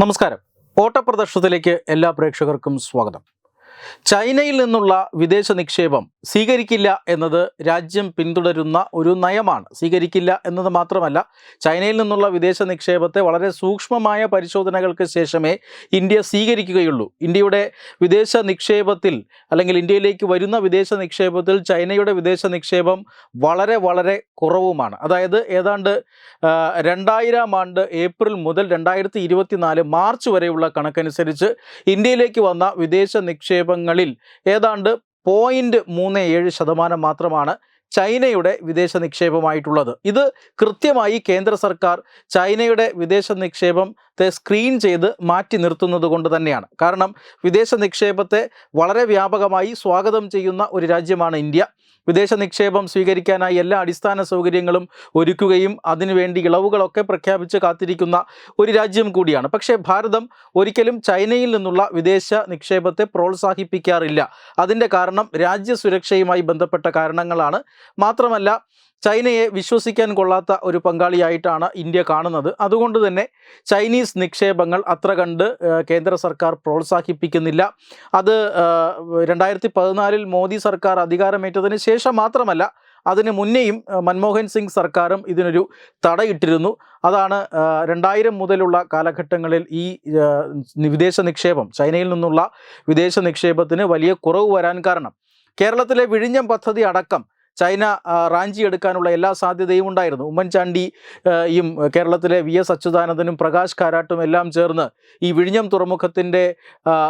നമസ്കാരം. ഓട്ടപ്രദർശനത്തിലേക്ക് എല്ലാ പ്രേക്ഷകർക്കും സ്വാഗതം. ചൈനയിൽ നിന്നുള്ള വിദേശ നിക്ഷേപം സ്വീകരിക്കില്ല എന്നത് രാജ്യം പിന്തുടരുന്ന ഒരു നയമാണ്. സ്വീകരിക്കില്ല എന്നത് മാത്രമല്ല ചൈനയിൽ നിന്നുള്ള വിദേശ നിക്ഷേപത്തെ വളരെ സൂക്ഷ്മമായ പരിശോധനകൾക്ക് ശേഷമേ ഇന്ത്യ സ്വീകരിക്കുകയുള്ളൂ. ഇന്ത്യയുടെ വിദേശ നിക്ഷേപത്തിൽ അല്ലെങ്കിൽ ഇന്ത്യയിലേക്ക് വരുന്ന വിദേശ നിക്ഷേപത്തിൽ ചൈനയുടെ വിദേശ നിക്ഷേപം വളരെ വളരെ കുറവുമാണ്. അതായത് ഏതാണ്ട് രണ്ടായിരം ആണ്ട് ഏപ്രിൽ മുതൽ രണ്ടായിരത്തി മാർച്ച് വരെയുള്ള കണക്കനുസരിച്ച് ഇന്ത്യയിലേക്ക് വന്ന വിദേശ നിക്ഷേപങ്ങളിൽ ഏതാണ്ട് പോയിന്റ് മൂന്ന് ഏഴ് ശതമാനം മാത്രമാണ് ചൈനയുടെ വിദേശ നിക്ഷേപമായിട്ടുള്ളത്. ഇത് കൃത്യമായി കേന്ദ്ര സർക്കാർ ചൈനയുടെ വിദേശ നിക്ഷേപത്തെ സ്ക്രീൻ ചെയ്ത് മാറ്റി നിർത്തുന്നത് കൊണ്ട് തന്നെയാണ്. കാരണം വിദേശ നിക്ഷേപത്തെ വളരെ വ്യാപകമായി സ്വാഗതം ചെയ്യുന്ന ഒരു രാജ്യമാണ് ഇന്ത്യ. വിദേശ നിക്ഷേപം സ്വീകരിക്കാനായി എല്ലാ അടിസ്ഥാന സൗകര്യങ്ങളും ഒരുക്കുകയും അതിനുവേണ്ടി ഇളവുകളൊക്കെ പ്രഖ്യാപിച്ച് കാത്തിരിക്കുന്ന ഒരു രാജ്യം കൂടിയാണ്. പക്ഷേ ഭാരതം ഒരിക്കലും ചൈനയിൽ നിന്നുള്ള വിദേശ നിക്ഷേപത്തെ പ്രോത്സാഹിപ്പിക്കാറില്ല. അതിന്റെ കാരണം രാജ്യസുരക്ഷയുമായി ബന്ധപ്പെട്ട കാരണങ്ങളാണ്. മാത്രമല്ല ചൈനയെ വിശ്വസിക്കാൻ കൊള്ളാത്ത ഒരു പങ്കാളിയായിട്ടാണ് ഇന്ത്യ കാണുന്നത്. അതുകൊണ്ട് തന്നെ ചൈനീസ് നിക്ഷേപങ്ങൾ അത്ര കണ്ട് കേന്ദ്ര സർക്കാർ പ്രോത്സാഹിപ്പിക്കുന്നില്ല. അത് രണ്ടായിരത്തി പതിനാലിൽ മോദി സർക്കാർ അധികാരമേറ്റതിന് ശേഷം മാത്രമല്ല അതിന് മുന്നേയും മൻമോഹൻ സിംഗ് സർക്കാരും ഇതിനൊരു തടയിട്ടിരുന്നു. അതാണ് രണ്ടായിരം മുതലുള്ള കാലഘട്ടങ്ങളിൽ ഈ വിദേശ നിക്ഷേപം ചൈനയിൽ നിന്നുള്ള വിദേശ നിക്ഷേപത്തിന് വലിയ കുറവ് വരാൻ കാരണം. കേരളത്തിലെ വിഴിഞ്ഞം പദ്ധതി അടക്കം ചൈന റാഞ്ചി എടുക്കാനുള്ള എല്ലാ സാധ്യതയും ഉണ്ടായിരുന്നു. ഉമ്മൻചാണ്ടി യും കേരളത്തിലെ വി എസ് അച്യുതാനന്ദനും പ്രകാശ് കാരാട്ടും എല്ലാം ചേർന്ന് ഈ വിഴിഞ്ഞം തുറമുഖത്തിന്റെ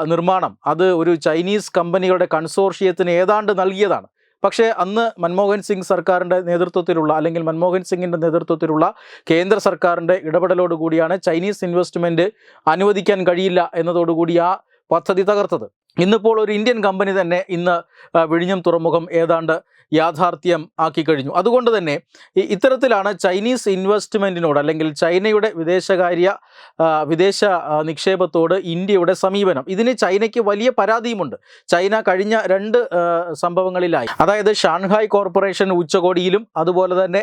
നിർമ്മാണം അത് ഒരു ചൈനീസ് കമ്പനികളുടെ കൺസോർഷ്യത്തിന് ഏതാണ്ട് നൽകിയതാണ്. പക്ഷേ അന്ന് മൻമോഹൻ സിംഗ് സർക്കാരിന്റെ നേതൃത്വത്തിലുള്ള അല്ലെങ്കിൽ മൻമോഹൻ സിംഗിന്റെ നേതൃത്വത്തിലുള്ള കേന്ദ്ര സർക്കാരിന്റെ ഇടപെടലോടുകൂടിയാണ് ചൈനീസ് ഇൻവെസ്റ്റ്മെന്റ് അനുവദിക്കാൻ കഴിയില്ല എന്നതോടുകൂടി ആ പദ്ധതി തകർത്തത്. ഇന്നിപ്പോൾ ഒരു ഇന്ത്യൻ കമ്പനി തന്നെ ഇന്ന് വിഴിഞ്ഞം തുറമുഖം ഏതാണ്ട് യാഥാർത്ഥ്യം ആക്കി കഴിഞ്ഞു. അതുകൊണ്ട് തന്നെ ഇത്തരത്തിലാണ് ചൈനീസ് ഇൻവെസ്റ്റ്മെന്റിനോട് അല്ലെങ്കിൽ ചൈനയുടെ വിദേശകാര്യ വിദേശ നിക്ഷേപത്തോട് ഇന്ത്യയുടെ സമീപനം. ഇതിന് ചൈനയ്ക്ക് വലിയ പരാതിയുമുണ്ട്. ചൈന കഴിഞ്ഞ രണ്ട് സംഭവങ്ങളിലായി. അതായത് ഷാൻഹായ് കോർപ്പറേഷൻ ഉച്ചകോടിയിലും അതുപോലെ തന്നെ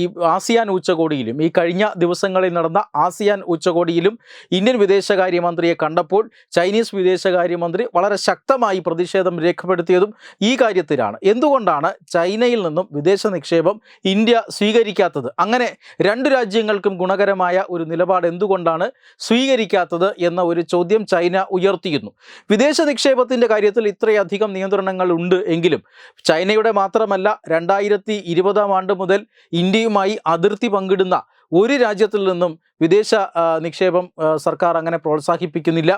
ഈ ആസിയാൻ ഉച്ചകോടിയിലും ഈ കഴിഞ്ഞ ദിവസങ്ങളിൽ നടന്ന ആസിയാൻ ഉച്ചകോടിയിലും ഇന്ത്യൻ വിദേശകാര്യമന്ത്രിയെ കണ്ടപ്പോൾ ചൈനീസ് വിദേശകാര്യമന്ത്രി വളരെ ശക്തമായി പ്രതിഷേധം രേഖപ്പെടുത്തിയതും ഈ കാര്യത്തിലാണ്. എന്തുകൊണ്ടാണ് ചൈനയിൽ നിന്നും വിദേശ നിക്ഷേപം ഇന്ത്യ സ്വീകരിക്കാത്തത്? അങ്ങനെ രണ്ടു രാജ്യങ്ങൾക്കും ഗുണകരമായ ഒരു നിലപാട് എന്തുകൊണ്ടാണ് സ്വീകരിക്കാത്തത് എന്ന ഒരു ചോദ്യം ചൈന ഉയർത്തിയിരുന്നു. വിദേശ നിക്ഷേപത്തിന്റെ കാര്യത്തിൽ ഇത്രയധികം നിയന്ത്രണങ്ങൾ ഉണ്ട് എങ്കിലും ചൈനയുടെ മാത്രമല്ല രണ്ടായിരത്തി ഇരുപതാം ആണ്ട് മുതൽ ഇന്ത്യയുമായി അതിർത്തി പങ്കിടുന്ന ഒരു രാജ്യത്തിൽ നിന്നും വിദേശ നിക്ഷേപം സർക്കാർ അങ്ങനെ പ്രോത്സാഹിപ്പിക്കുന്നില്ല.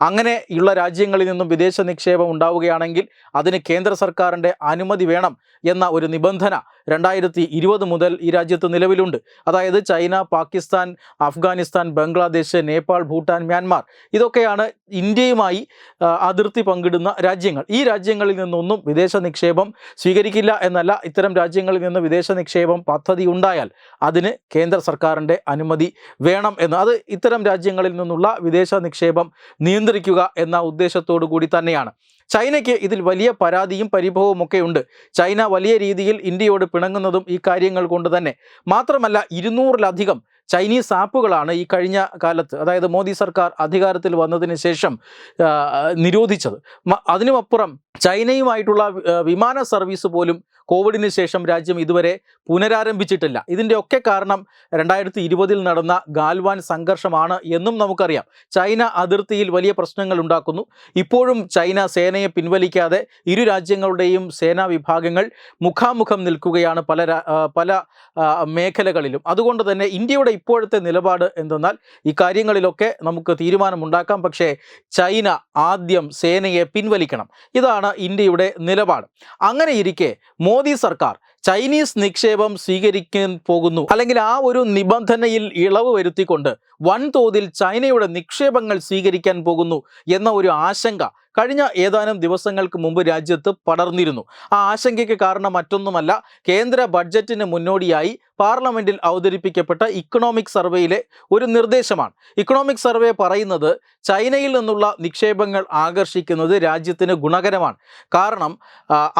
അങ്ങനെ ഉള്ള രാജ്യങ്ങളിൽ നിന്നും വിദേശ നിക്ഷേപം ഉണ്ടാവുകയാണെങ്കിൽ അതിന് കേന്ദ്ര സർക്കാരിന്റെ അനുമതി വേണം എന്ന ഒരു നിബന്ധന രണ്ടായിരത്തി ഇരുപത് മുതൽ ഈ രാജ്യത്ത് നിലവിലുണ്ട്. അതായത് ചൈന പാകിസ്ഥാൻ അഫ്ഗാനിസ്ഥാൻ ബംഗ്ലാദേശ് നേപ്പാൾ ഭൂട്ടാൻ മ്യാൻമാർ ഇതൊക്കെയാണ് ഇന്ത്യയുമായി അതിർത്തി പങ്കിടുന്ന രാജ്യങ്ങൾ. ഈ രാജ്യങ്ങളിൽ നിന്നൊന്നും വിദേശ നിക്ഷേപം സ്വീകരിക്കില്ല എന്നല്ല ഇത്തരം രാജ്യങ്ങളിൽ നിന്ന് വിദേശ നിക്ഷേപം പദ്ധതി ഉണ്ടായാൽ അതിന് കേന്ദ്ര സർക്കാരിന്റെ അനുമതി വേണം എന്ന്. അത് ഇത്തരം രാജ്യങ്ങളിൽ നിന്നുള്ള വിദേശ നിക്ഷേപം നിയന്ത്രിക്കുക എന്ന ഉദ്ദേശത്തോടു കൂടി തന്നെയാണ്. ചൈനയ്ക്ക് ഇതിൽ വലിയ പരാതിയും പരിഭവവും ഒക്കെ ഉണ്ട്. ചൈന വലിയ രീതിയിൽ ഇന്ത്യയോട് പിണങ്ങുന്നതും ഈ കാര്യങ്ങൾ കൊണ്ട് തന്നെ. മാത്രമല്ല ഇരുന്നൂറിലധികം ചൈനീസ് ആപ്പുകളാണ് ഈ കഴിഞ്ഞ കാലത്ത് അതായത് മോദി സർക്കാർ അധികാരത്തിൽ വന്നതിന് ശേഷം നിരോധിച്ചത്. അതിനുമപ്പുറം ചൈനയുമായിട്ടുള്ള വിമാന സർവീസ് പോലും കോവിഡിന് ശേഷം രാജ്യം ഇതുവരെ പുനരാരംഭിച്ചിട്ടില്ല. ഇതിന്റെയൊക്കെ കാരണം രണ്ടായിരത്തി ഇരുപതിൽ നടന്ന ഗാൽവാൻ സംഘർഷമാണ് എന്നും നമുക്കറിയാം. ചൈന അതിർത്തിയിൽ വലിയ പ്രശ്നങ്ങൾ ഉണ്ടാക്കുന്നു. ഇപ്പോഴും ചൈന സേനയെ പിൻവലിക്കാതെ ഇരു രാജ്യങ്ങളുടെയും സേനാ വിഭാഗങ്ങൾ മുഖാമുഖം നിൽക്കുകയാണ് പല പല മേഖലകളിലും. അതുകൊണ്ട് തന്നെ ഇന്ത്യയുടെ ഇപ്പോഴത്തെ നിലപാട് എന്തെന്നാൽ ഇക്കാര്യങ്ങളിലൊക്കെ കാര്യങ്ങളിലൊക്കെ നമുക്ക് തീരുമാനമുണ്ടാക്കാം. പക്ഷേ ചൈന ആദ്യം സേനയെ പിൻവലിക്കണം. ഇതാണ് ഇന്ത്യയുടെ നിലപാട്. അങ്ങനെ ഇരിക്കെ മോദി സർക്കാർ ചൈനീസ് നിക്ഷേപം സ്വീകരിക്കാൻ പോകുന്നു. അല്ലെങ്കിൽ ആ ഒരു നിബന്ധനയിൽ ഇളവ് വരുത്തിക്കൊണ്ട് വൻതോതിൽ ചൈനയുടെ നിക്ഷേപങ്ങൾ സ്വീകരിക്കാൻ പോകുന്നു എന്ന ഒരു ആശങ്ക കഴിഞ്ഞ ഏതാനും ദിവസങ്ങൾക്ക് മുമ്പ് രാജ്യത്ത് പടർന്നിരുന്നു. ആ ആശങ്കയ്ക്ക് കാരണം മറ്റൊന്നുമല്ല കേന്ദ്ര ബഡ്ജറ്റിന് മുന്നോടിയായി പാർലമെന്റിൽ അവതരിപ്പിക്കപ്പെട്ട ഇക്കണോമിക് സർവേയിലെ ഒരു നിർദ്ദേശമാണ്. ഇക്കണോമിക് സർവേ പറയുന്നത് ചൈനയിൽ നിന്നുള്ള നിക്ഷേപങ്ങൾ ആകർഷിക്കുന്നത് രാജ്യത്തിന് ഗുണകരമാണ്. കാരണം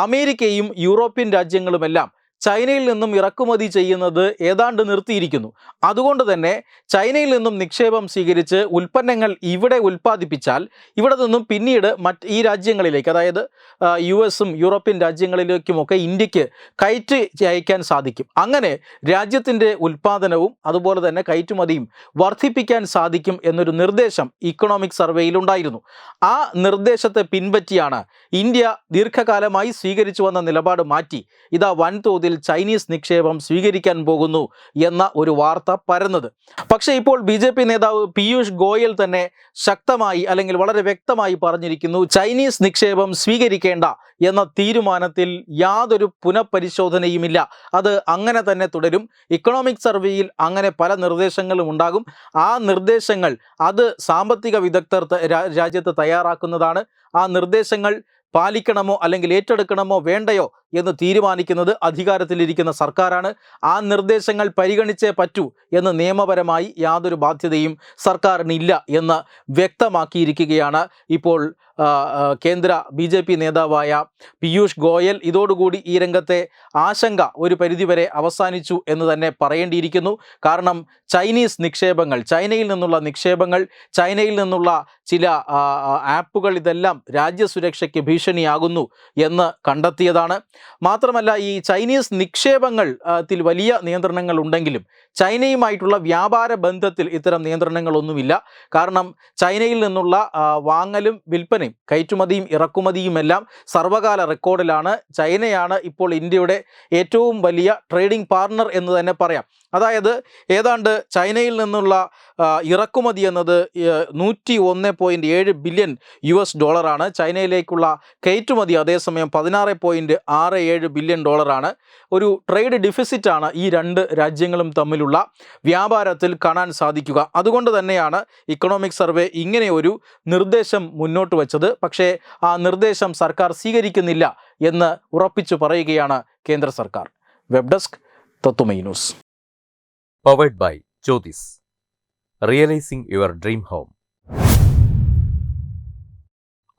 അമേരിക്കയും യൂറോപ്യൻ രാജ്യങ്ങളുമെല്ലാം ചൈനയിൽ നിന്നും ഇറക്കുമതി ചെയ്യുന്നത് ഏതാണ്ട് നിർത്തിയിരിക്കുന്നു. അതുകൊണ്ട് തന്നെ ചൈനയിൽ നിന്നും നിക്ഷേപം സ്വീകരിച്ച് ഉൽപ്പന്നങ്ങൾ ഇവിടെ ഉൽപ്പാദിപ്പിച്ചാൽ ഇവിടെ നിന്നും പിന്നീട് മറ്റ് ഈ രാജ്യങ്ങളിലേക്ക് അതായത് യു എസും യൂറോപ്യൻ രാജ്യങ്ങളിലേക്കുമൊക്കെ ഇന്ത്യയ്ക്ക് കയറ്റി അയക്കാൻ സാധിക്കും. അങ്ങനെ രാജ്യത്തിന്റെ ഉൽപ്പാദനവും അതുപോലെ തന്നെ കയറ്റുമതിയും വർദ്ധിപ്പിക്കാൻ സാധിക്കും എന്നൊരു നിർദ്ദേശം ഇക്കണോമിക് സർവേയിൽ ഉണ്ടായിരുന്നു. ആ നിർദ്ദേശത്തെ പിൻപറ്റിയാണ് ഇന്ത്യ ദീർഘകാലമായി സ്വീകരിച്ചു വന്ന നിലപാട് മാറ്റി. ഇതാ വൻതോതിൽ ചൈനീസ് നിക്ഷേപം സ്വീകരിക്കാൻ പോകുന്നു എന്ന ഒരു വാർത്ത പരന്നത്. പക്ഷേ ഇപ്പോൾ ബി ജെ പി നേതാവ് പീയൂഷ് ഗോയൽ തന്നെ ശക്തമായി അല്ലെങ്കിൽ വളരെ വ്യക്തമായി പറഞ്ഞിരിക്കുന്നു ചൈനീസ് നിക്ഷേപം സ്വീകരിക്കേണ്ട എന്ന തീരുമാനത്തിൽ യാതൊരു പുനഃപരിശോധനയുമില്ല. അത് അങ്ങനെ തന്നെ തുടരും. ഇക്കണോമിക് സർവേയിൽ അങ്ങനെ പല നിർദ്ദേശങ്ങളും ഉണ്ടാകും. ആ നിർദ്ദേശങ്ങൾ അത് സാമ്പത്തിക വിദഗ്ധർ രാജ്യത്ത് തയ്യാറാക്കുന്നതാണ്. ആ നിർദ്ദേശങ്ങൾ പാലിക്കണമോ അല്ലെങ്കിൽ ഏറ്റെടുക്കണമോ വേണ്ടയോ എന്ന് തീരുമാനിക്കുന്നത് അധികാരത്തിലിരിക്കുന്ന സർക്കാരാണ്. ആ നിർദ്ദേശങ്ങൾ പരിഗണിച്ചേ പറ്റൂ എന്ന് നിയമപരമായി യാതൊരു ബാധ്യതയും സർക്കാരിനില്ല എന്ന് വ്യക്തമാക്കിയിരിക്കുകയാണ്. ഇപ്പോൾ കേന്ദ്ര ബി ജെ പി നേതാവായ പീയൂഷ് ഗോയൽ ഇതോടുകൂടി ഈ രംഗത്തെ ആശങ്ക ഒരു പരിധിവരെ അവസാനിച്ചു എന്ന് തന്നെ പറയേണ്ടിയിരിക്കുന്നു. കാരണം ചൈനീസ് നിക്ഷേപങ്ങൾ ചൈനയിൽ നിന്നുള്ള നിക്ഷേപങ്ങൾ ചൈനയിൽ നിന്നുള്ള ചില ആപ്പുകൾ ഇതെല്ലാം രാജ്യസുരക്ഷയ്ക്ക് ഭീഷണിയാകുന്നു എന്ന് കണ്ടെത്തിയതാണ്. മാത്രമല്ല ഈ ചൈനീസ് നിക്ഷേപങ്ങൾ ത്തിൽ വലിയ നിയന്ത്രണങ്ങൾ ഉണ്ടെങ്കിലും ചൈനയുമായിട്ടുള്ള വ്യാപാര ബന്ധത്തിൽ ഇത്തരം നിയന്ത്രണങ്ങളൊന്നുമില്ല. കാരണം ചൈനയിൽ നിന്നുള്ള വാങ്ങലും വിൽപ്പനയും കയറ്റുമതിയും ഇറക്കുമതിയുമെല്ലാം സർവകാല റെക്കോർഡിലാണ്. ചൈനയാണ് ഇപ്പോൾ ഇന്ത്യയുടെ ഏറ്റവും വലിയ ട്രേഡിംഗ് പാർട്ണർ എന്ന് തന്നെ പറയാം. അതായത് ഏതാണ്ട് ചൈനയിൽ നിന്നുള്ള ഇറക്കുമതി എന്നത് നൂറ്റി ഒന്ന് പോയിന്റ് ഏഴ് ബില്യൺ യു എസ് ഡോളറാണ്. ചൈനയിലേക്കുള്ള കയറ്റുമതി അതേസമയം പതിനാറ് പോയിന്റ് ആറ് ഏഴ് ബില്യൺ ഡോളറാണ്. ഒരു ട്രേഡ് ഡിഫിസിറ്റാണ് ഈ രണ്ട് രാജ്യങ്ങളും തമ്മിലുള്ള വ്യാപാരത്തിൽ കാണാൻ സാധിക്കുക. അതുകൊണ്ട് തന്നെയാണ് ഇക്കണോമിക് സർവേ ഇങ്ങനെ ഒരു നിർദ്ദേശം മുന്നോട്ട് വച്ചത്. പക്ഷേ ആ നിർദ്ദേശം സർക്കാർ സ്വീകരിക്കുന്നില്ല എന്ന് ഉറപ്പിച്ചു പറയുകയാണ് കേന്ദ്ര സർക്കാർ. വെബ് ഡെസ്ക് തത്തുമൈ news. Powered by Jyothis realising your dream home.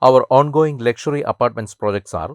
Our ongoing luxury apartments projects are